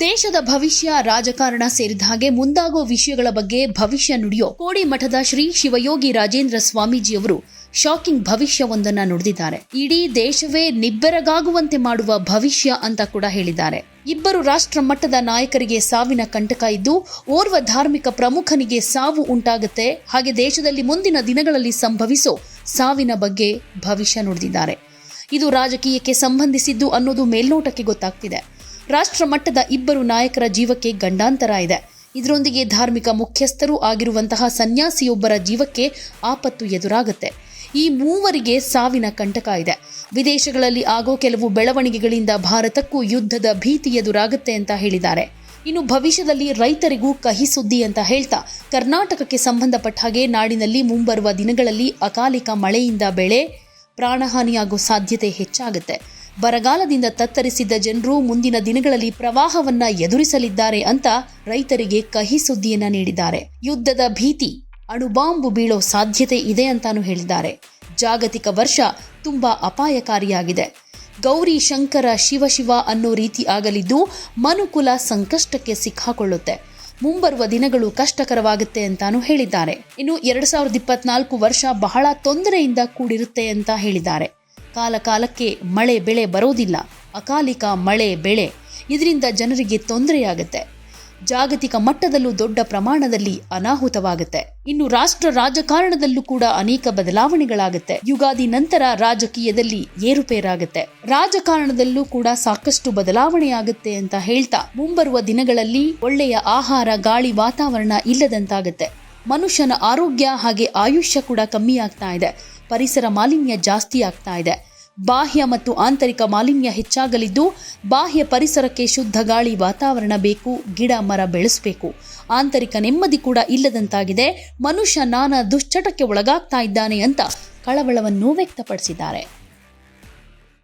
ದೇಶದ ಭವಿಷ್ಯ ರಾಜಕಾರಣ ಸೇರಿದ ಹಾಗೆ ಮುಂದಾಗುವ ವಿಷಯಗಳ ಬಗ್ಗೆ ಭವಿಷ್ಯ ನುಡಿಯೋ ಕೋಡಿ ಮಠದ ಶ್ರೀ ಶಿವಯೋಗಿ ರಾಜೇಂದ್ರ ಸ್ವಾಮೀಜಿಯವರು ಶಾಕಿಂಗ್ ಭವಿಷ್ಯವೊಂದನ್ನು ನುಡಿದಿದ್ದಾರೆ. ಇಡೀ ದೇಶವೇ ನಿಬ್ಬೆರಗಾಗುವಂತೆ ಮಾಡುವ ಭವಿಷ್ಯ ಅಂತ ಕೂಡ ಹೇಳಿದ್ದಾರೆ. ಇಬ್ಬರು ರಾಷ್ಟ್ರ ಮಟ್ಟದ ನಾಯಕರಿಗೆ ಸಾವಿನ ಕಂಟಕ ಇದ್ದು, ಓರ್ವ ಧಾರ್ಮಿಕ ಪ್ರಮುಖನಿಗೆ ಸಾವು ಉಂಟಾಗುತ್ತೆ. ಹಾಗೆ ದೇಶದಲ್ಲಿ ಮುಂದಿನ ದಿನಗಳಲ್ಲಿ ಸಂಭವಿಸೋ ಸಾವಿನ ಬಗ್ಗೆ ಭವಿಷ್ಯ ನುಡಿದಿದ್ದಾರೆ. ಇದು ರಾಜಕೀಯಕ್ಕೆ ಸಂಬಂಧಿಸಿದ್ದು ಅನ್ನೋದು ಮೇಲ್ನೋಟಕ್ಕೆ ಗೊತ್ತಾಗ್ತಿದೆ. ರಾಷ್ಟ್ರ ಮಟ್ಟದ ಇಬ್ಬರು ನಾಯಕರ ಜೀವಕ್ಕೆ ಗಂಡಾಂತರ ಇದೆ. ಇದರೊಂದಿಗೆ ಧಾರ್ಮಿಕ ಮುಖ್ಯಸ್ಥರೂ ಆಗಿರುವಂತಹ ಸನ್ಯಾಸಿಯೊಬ್ಬರ ಜೀವಕ್ಕೆ ಆಪತ್ತು ಎದುರಾಗುತ್ತೆ. ಈ ಮೂವರಿಗೆ ಸಾವಿನ ಕಂಟಕ ಇದೆ. ವಿದೇಶಗಳಲ್ಲಿ ಆಗೋ ಕೆಲವು ಬೆಳವಣಿಗೆಗಳಿಂದ ಭಾರತಕ್ಕೂ ಯುದ್ಧದ ಭೀತಿ ಎದುರಾಗುತ್ತೆ ಅಂತ ಹೇಳಿದ್ದಾರೆ. ಇನ್ನು ಭವಿಷ್ಯದಲ್ಲಿ ರೈತರಿಗೂ ಕಹಿ ಸುದ್ದಿ ಅಂತ ಹೇಳ್ತಾ, ಕರ್ನಾಟಕಕ್ಕೆ ಸಂಬಂಧಪಟ್ಟ ಹಾಗೆ ನಾಡಿನಲ್ಲಿ ಮುಂಬರುವ ದಿನಗಳಲ್ಲಿ ಅಕಾಲಿಕ ಮಳೆಯಿಂದ ಬೆಳೆ ಪ್ರಾಣಹಾನಿಯಾಗೋ ಸಾಧ್ಯತೆ ಹೆಚ್ಚಾಗುತ್ತೆ. ಬರಗಾಲದಿಂದ ತತ್ತರಿಸಿದ್ದ ಜನರು ಮುಂದಿನ ದಿನಗಳಲ್ಲಿ ಪ್ರವಾಹವನ್ನ ಎದುರಿಸಲಿದ್ದಾರೆ ಅಂತ ರೈತರಿಗೆ ಕಹಿ ಸುದ್ದಿಯನ್ನ ನೀಡಿದ್ದಾರೆ. ಯುದ್ಧದ ಭೀತಿ, ಅಣುಬಾಂಬು ಬೀಳೋ ಸಾಧ್ಯತೆ ಇದೆ ಅಂತಾನು ಹೇಳಿದ್ದಾರೆ. ಜಾಗತಿಕ ವರ್ಷ ತುಂಬಾ ಅಪಾಯಕಾರಿಯಾಗಿದೆ. ಗೌರಿ ಶಂಕರ ಶಿವಶಿವ ಶಿವ ಅನ್ನೋ ರೀತಿ ಆಗಲಿದ್ದು ಮನುಕುಲ ಸಂಕಷ್ಟಕ್ಕೆ ಸಿಕ್ಕಾಕೊಳ್ಳುತ್ತೆ. ಮುಂಬರುವ ದಿನಗಳು ಕಷ್ಟಕರವಾಗುತ್ತೆ ಅಂತಾನು ಹೇಳಿದ್ದಾರೆ. ಇನ್ನು ಎರಡ್ ಸಾವಿರದ ಇಪ್ಪತ್ನಾಲ್ಕು ವರ್ಷ ಬಹಳ ತೊಂದರೆಯಿಂದ ಕೂಡಿರುತ್ತೆ ಅಂತ ಹೇಳಿದ್ದಾರೆ. ಕಾಲ ಕಾಲಕ್ಕೆ ಮಳೆ ಬೆಳೆ ಬರೋದಿಲ್ಲ ಅಕಾಲಿಕ ಮಳೆ ಬೆಳೆ. ಇದರಿಂದ ಜನರಿಗೆ ತೊಂದರೆಯಾಗುತ್ತೆ. ಜಾಗತಿಕ ಮಟ್ಟದಲ್ಲೂ ದೊಡ್ಡ ಪ್ರಮಾಣದಲ್ಲಿ ಅನಾಹುತವಾಗುತ್ತೆ. ಇನ್ನು ರಾಷ್ಟ್ರ ರಾಜಕಾರಣದಲ್ಲೂ ಕೂಡ ಅನೇಕ ಬದಲಾವಣೆಗಳಾಗುತ್ತೆ. ಯುಗಾದಿ ನಂತರ ರಾಜಕೀಯದಲ್ಲಿ ಏರುಪೇರಾಗುತ್ತೆ. ರಾಜಕಾರಣದಲ್ಲೂ ಕೂಡ ಸಾಕಷ್ಟು ಬದಲಾವಣೆಯಾಗುತ್ತೆ ಅಂತ ಹೇಳ್ತಾ ಮುಂಬರುವ ದಿನಗಳಲ್ಲಿ ಒಳ್ಳೆಯ ಆಹಾರ, ಗಾಳಿ, ವಾತಾವರಣ ಇಲ್ಲದಂತಾಗುತ್ತೆ. ಮನುಷ್ಯನ ಆರೋಗ್ಯ ಹಾಗೆ ಆಯುಷ್ಯ ಕೂಡ ಕಮ್ಮಿ ಆಗ್ತಾ ಇದೆ. ಪರಿಸರ ಮಾಲಿನ್ಯ ಜಾಸ್ತಿ ಆಗ್ತಾ ಇದೆ. ಬಾಹ್ಯ ಮತ್ತು ಆಂತರಿಕ ಮಾಲಿನ್ಯ ಹೆಚ್ಚಾಗಲಿದ್ದು, ಬಾಹ್ಯ ಪರಿಸರಕ್ಕೆ ಶುದ್ಧ ಗಾಳಿ ವಾತಾವರಣ ಬೇಕು, ಗಿಡ, ಮರ ಬೆಳೆಸಬೇಕು. ಆಂತರಿಕ ನೆಮ್ಮದಿ ಕೂಡ ಇಲ್ಲದಂತಾಗಿದೆ. ಮನುಷ್ಯ ನಾನಾ ದುಶ್ಚಟಕ್ಕೆ ಒಳಗಾಗ್ತಾ ಇದ್ದಾನೆ ಅಂತ ಕಳವಳವನ್ನು ವ್ಯಕ್ತಪಡಿಸಿದ್ದಾರೆ.